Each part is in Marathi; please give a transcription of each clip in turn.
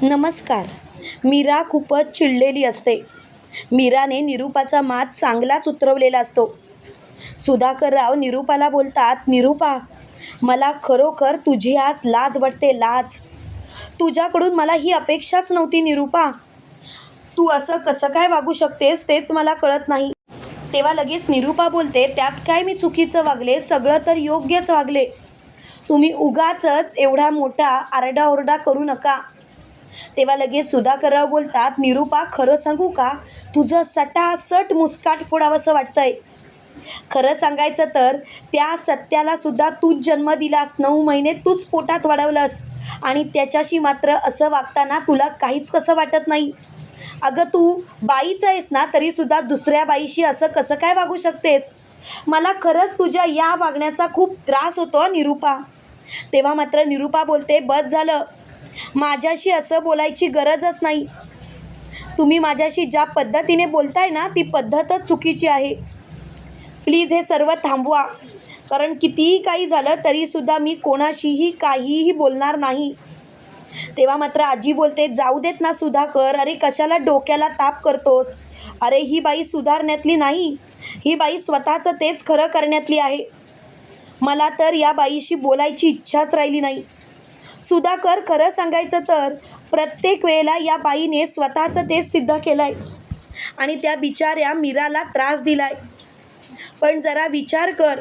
नमस्कार. मीरा खूपच चिडलेली असते. मीराने निरूपाचा मात चांगलाच उतरवलेला असतो. सुधाकरराव निरूपाला बोलतात निरूपा मला खरोखर तुझी आज लाज वाटते लाज. तुझ्याकडून मला ही अपेक्षाच नव्हती निरूपा. तू असं कसं काय वागू शकतेस तेच मला कळत नाही. तेव्हा लगेच निरूपा बोलते त्यात काय मी चुकीचं वागले? सगळं तर योग्यच वागले. तुम्ही उगाचच एवढा मोठा आरडाओरडा करू नका. तेव्हा लगेच सुधाकरराव बोलतात निरूपा खरं सांगू का? तुझं सटासट मुस्काट फोडावंसं वाटतंय. खरं सांगायचं तर त्या सत्याला सुद्धा तूच जन्म दिलास नऊ महिने तूच पोटात वाढवलंस. आणि त्याच्याशी मात्र असं वागताना तुला काहीच कसं वाटत नाही. अगं तू बाईचं आहेस ना तरीसुद्धा दुसऱ्या बाईशी असं कसं काय वागू शकतेस? मला खरंच तुझ्या या वागण्याचा खूप त्रास होतो निरूपा. तेव्हा मात्र निरूपा बोलते बस झालं. माझ्याशी असं बोलायची गरजच नाही. तुम्ही माझ्याशी ज्या पद्धतीने बोलताय ना ती पद्धतच चुकीची आहे. प्लीज हे सर्व थांबवा. कारण कितीही काही झालं तरीसुद्धा मी कोणाशीही काहीही बोलणार नाही. तेव्हा मात्र आजी बोलते जाऊ देत ना सुधाकर अरे कशाला डोक्याला ताप करतोस? अरे ही बाई सुधारण्यातली नाही. ही बाई स्वतःचं तेच खरं करण्यातली आहे. मला तर या बाईशी बोलायची इच्छाच राहिली नाही. सुधाकर खरं सांगायचं तर प्रत्येक वेळेला या बाईने स्वतःचं तेच सिद्ध केलं आहे आणि त्या बिचाऱ्या मीराला त्रास दिलाय. पण जरा विचार कर.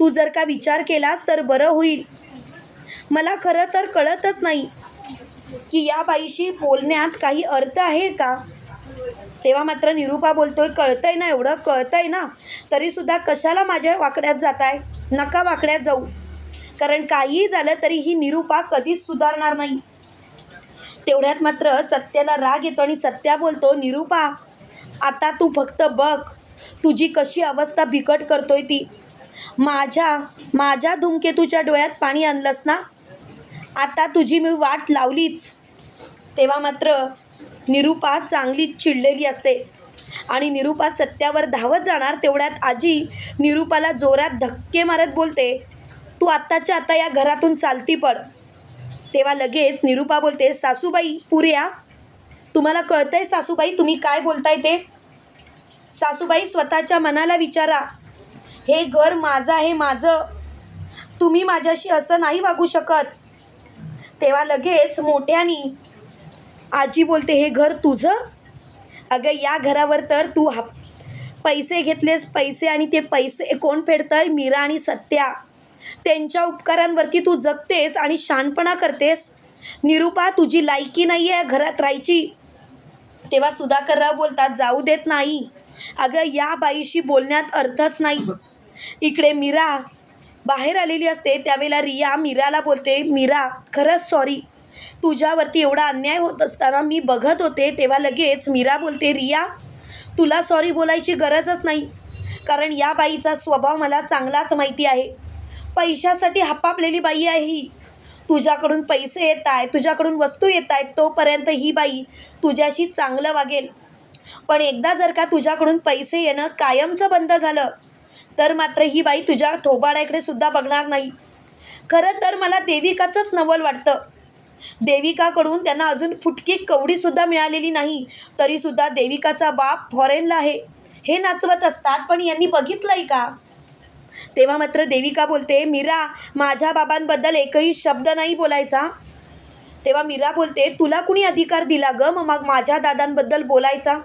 तू जर का विचार केलास तर बरं होईल. मला खरं तर कळतच नाही की या बाईशी बोलण्यात काही अर्थ आहे का? तेव्हा मात्र निरूपा बोलतोय कळतंय ना एवढं? कळतंय ना? तरीसुद्धा कशाला माझ्या वाकड्यात जात आहे नका वाकड्यात जाऊ. कारण काहीही झालं तरी ही निरूपा कधीच सुधारणार नाही. तेवढ्यात मात्र सत्याला राग येतो आणि सत्या बोलतो निरूपा आता तू फक्त बघ तुझी कशी अवस्था बिकट करतोय ती. माझ्या माझ्या धूमकेतूच्या डोळ्यात पाणी आणलंस ना? आता तुझी मी वाट लावलीच. तेव्हा मात्र निरूपा चांगलीच चिडलेली असते आणि निरूपा सत्यावर धावत जाणार तेवढ्यात आजी निरूपाला जोरात धक्के मारत बोलते तू आत्ताच्या आता या घरातून चालती पड. तेव्हा लगेच निरूपा बोलते सासूबाई पुऱ्या तुम्हाला कळतंय सासूबाई तुम्ही काय बोलताय ते? सासूबाई स्वतःच्या मनाला विचारा. हे घर माझं आहे माझं. तुम्ही माझ्याशी असं नाही वागू शकत. तेव्हा लगेच मोठ्यानी आजी बोलते हे घर तुझं? अगं या घरावर तर तू हा पैसे घेतलेस पैसे आणि ते पैसे कोण फेडतंय? मीरा आणि सत्या. त्यांच्या उपकारांवरती तू जगतेस आणि शानपणा करतेस. निरूपा तुझी लायकी नाही आहे घरात राहायची. तेव्हा सुधाकरराव बोलतात जाऊ देत नाही. अगं या बाईशी बोलण्यात अर्थच नाही. इकडे मीरा बाहेर आलेली असते. त्यावेळेला रिया मीराला बोलते मीरा खरंच सॉरी तुझ्यावरती एवढा अन्याय होत असताना मी बघत होते. तेव्हा लगेच मीरा बोलते रिया तुला सॉरी बोलायची गरजच नाही. कारण या बाईचा स्वभाव मला चांगलाच माहिती आहे. पैशासाठी हपापलेली बाई आहे ही. तुझ्याकडून पैसे येत आहेत तुझ्याकडून वस्तू येत आहेत तोपर्यंत ही बाई तुझ्याशी चांगलं वागेल. पण एकदा जर का तुझ्याकडून पैसे येणं कायमचं बंद झालं तर मात्र ही बाई तुझ्या थोबाड्याकडे सुद्धा बघणार नाही. खरं तर मला देविकाचंच नवल वाटतं. देविकाकडून त्यांना अजून फुटकी कवडीसुद्धा मिळालेली नाही तरीसुद्धा देविकाचा बाप फॉरेनला आहे. हे नाचवत असतात पण यांनी बघितलंय का? तेव्हा मात्र देविका बोलते मीरा माझ्या बाबांबद्दल एकही शब्द नाही बोलायचा. तेव्हा मीरा बोलते तुला कुणी अधिकार दिला ग? मग मग माझ्या दादांबद्दल बोलायचा.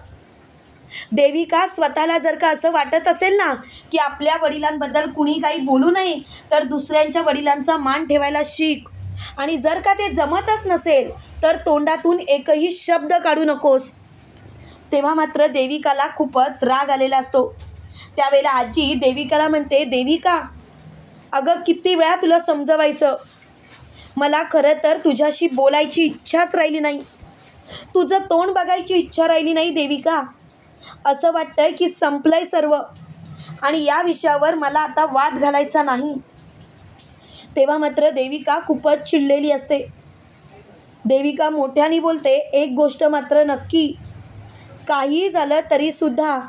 देविका स्वतःला जर का असं वाटत असेल ना की आपल्या वडिलांबद्दल कुणी काही बोलू नये तर दुसऱ्यांच्या वडिलांचा मान ठेवायला शिक. आणि जर का ते जमतच नसेल तर तोंडातून एकही शब्द काढू नकोस. तेव्हा मात्र देविकाला खूपच राग आलेला असतो. त्यावेळेला आजी देविकाला म्हणते देविका अगं किती वेळा तुला समजवायचं? मला खरं तर तुझ्याशी बोलायची इच्छाच राहिली नाही. तुझं तोंड बघायची इच्छा राहिली नाही देविका. असं वाटतंय की संपलंय सर्व. आणि या विषयावर मला आता वाद घालायचा नाही. तेव्हा मात्र देविका खूपच चिडलेली असते. देविका मोठ्याने बोलते एक गोष्ट मात्र नक्की. काही झालं तरीसुद्धा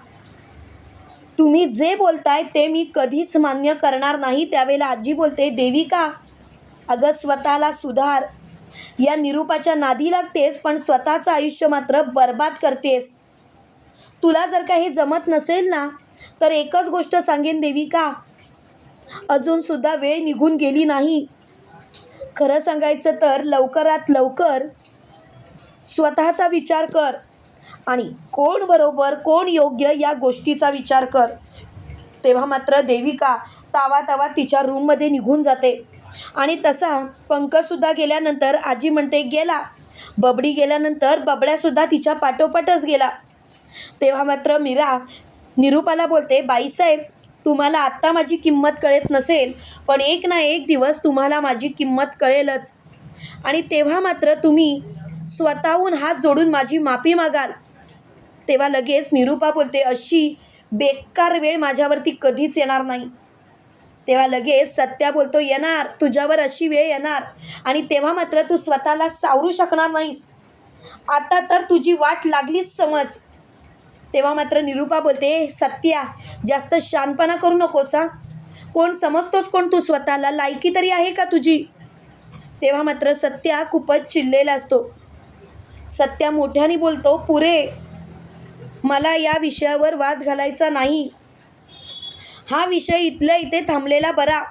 तुम्ही जे बोलताय ते मी कधीच मान्य करणार नाही. त्यावेळेला आजी बोलते देविका अगं स्वतःला सुधार. या निरूपाच्या नादी लागतेस पण स्वतःचं आयुष्य मात्र बर्बाद करतेस. तुला जर का हे जमत नसेल ना तर एकच गोष्ट सांगेन देविका. अजूनसुद्धा वेळ निघून गेली नाही. खरं सांगायचं तर लवकरात लवकर स्वतःचा विचार कर. आणि कोण बरोबर कोण योग्य या गोष्टीचा विचार कर. तेव्हा मात्र देविका तावा तावा तिच्या रूममध्ये निघून जाते. आणि तसा पंकजसुद्धा गेल्यानंतर आजी म्हणते गेला. बबडी गेल्यानंतर बबड्यासुद्धा तिच्या पाठोपाठच गेला. तेव्हा मात्र मीरा निरूपाला बोलते बाईसाहेब तुम्हाला आत्ता माझी किंमत कळत नसेल पण एक ना एक दिवस तुम्हाला माझी किंमत कळेलच. आणि तेव्हा मात्र तुम्ही स्वतःहून हात जोडून माझी माफी मागाल. तेव्हा लगेच निरूपा बोलते अशी बेकार वेळ माझ्यावरती कधीच येणार नाही. तेव्हा लगेच सत्या बोलतो येणार तुझ्यावर अशी वेळ येणार आणि तेव्हा मात्र तू स्वतःला सावरू शकणार नाहीस. आता तर तुझी वाट लागलीच समज. तेव्हा मात्र निरूपा बोलते सत्या जास्त शानपणा करू नकोस हा. कोण समजतोस कोण तू स्वतःला? लायकी तरी आहे का तुझी? तेव्हा मात्र सत्या खूपच चिडलेला असतो. सत्या मोठ्याने बोलतो पुरे मला या विषयावर वाद घालायचा नाही. हा विषय इथल्या इथे थांबलेला बरा.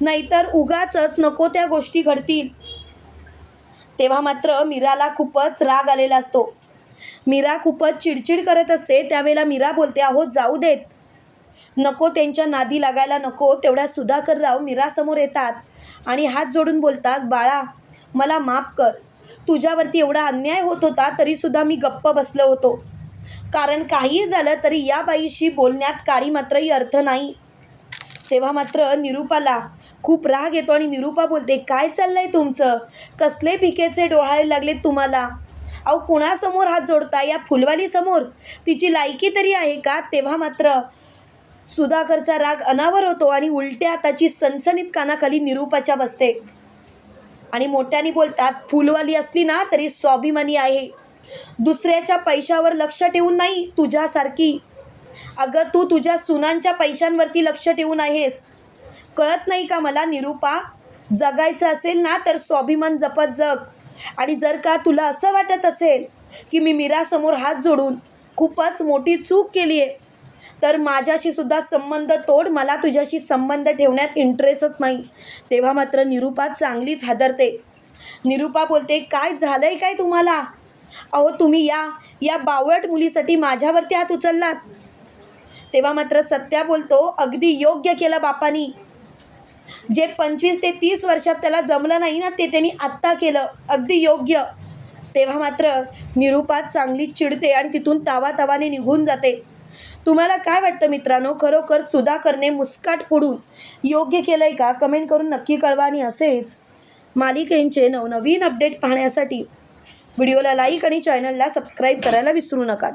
नाहीतर उगाचच नको त्या गोष्टी घडतील. तेव्हा मात्र मीराला खूपच राग आलेला असतो. मीरा खूपच चिडचिड करत असते त्यावेळेला मीरा बोलते अहो जाऊ देत. नको त्यांच्या नादी लागायला नको तेवढ्या सुधाकरराव मीरासमोर येतात आणि हात जोडून बोलतात बाळा मला माफ कर. तुझ्यावरती एवढा अन्याय होत होता तरीसुद्धा मी गप्प बसलो होतो. कारण काहीही झालं तरी या बाईशी बोलण्यात काळी मात्रही अर्थ नाही. तेव्हा मात्र निरूपाला खूप राग येतो आणि निरूपा बोलते काय चाललंय तुमचं? कसले पिकेचे डोहाळे लागले तुम्हाला? अहो कुणासमोर हात जोडता या फुलवालीसमोर? तिची लायकी तरी आहे का? तेव्हा मात्र सुधाकरचा राग अनावर होतो आणि उलट्या हाताची सनसनीत कानाखाली निरूपाच्या बसते. आणि मोठ्याने बोलतात फुलवाली असली ना तरी स्वाभिमानी आहे. दुसऱ्याच्या पैशावर लक्ष ठेवून नाही तुझ्यासारखी. अगं तू तुझ्या सुनांच्या पैशांवरती लक्ष ठेवून आहेस. कळत नाही का मला निरूपा? जगायचं असेल ना तर स्वाभिमान जपत जग. आणि जर का तुला असं वाटत असेल की मी मीरासमोर हात जोडून खूपच मोठी चूक केली आहे तर माझ्याशी सुद्धा संबंध तोड मला तुझ्याशी संबंध ठेवण्यात इंटरेस्टच नाही. तेव्हा मात्र निरूपा चांगलीच हादरते. निरूपा बोलते काय झालंय काय तुम्हाला? अहो तुम्ही या. या बावळट मुलीसाठी माझ्यावरती हात उचललात. तेव्हा मात्र सत्या बोलतो अगदी योग्य केलं बापानी. जे पंचवीस ते तीस वर्षात त्याला जमलं नाही ना ते त्यांनी आत्ता केलं. अगदी योग्य. तेव्हा मात्र निरुपात चांगली चिडते आणि तिथून तावा तावाने निघून जाते. तुम्हाला काय वाटतं मित्रांनो? खरोखर सुधाकरने मुस्काट फोडून योग्य केलं आहे का? कमेंट करून नक्की कळवा आणि असेच मालिकेंचे नवनवीन अपडेट पाहण्यासाठी व्हिडिओला लाईक आणि चॅनलला सबस्क्राईब करायला विसरू नका.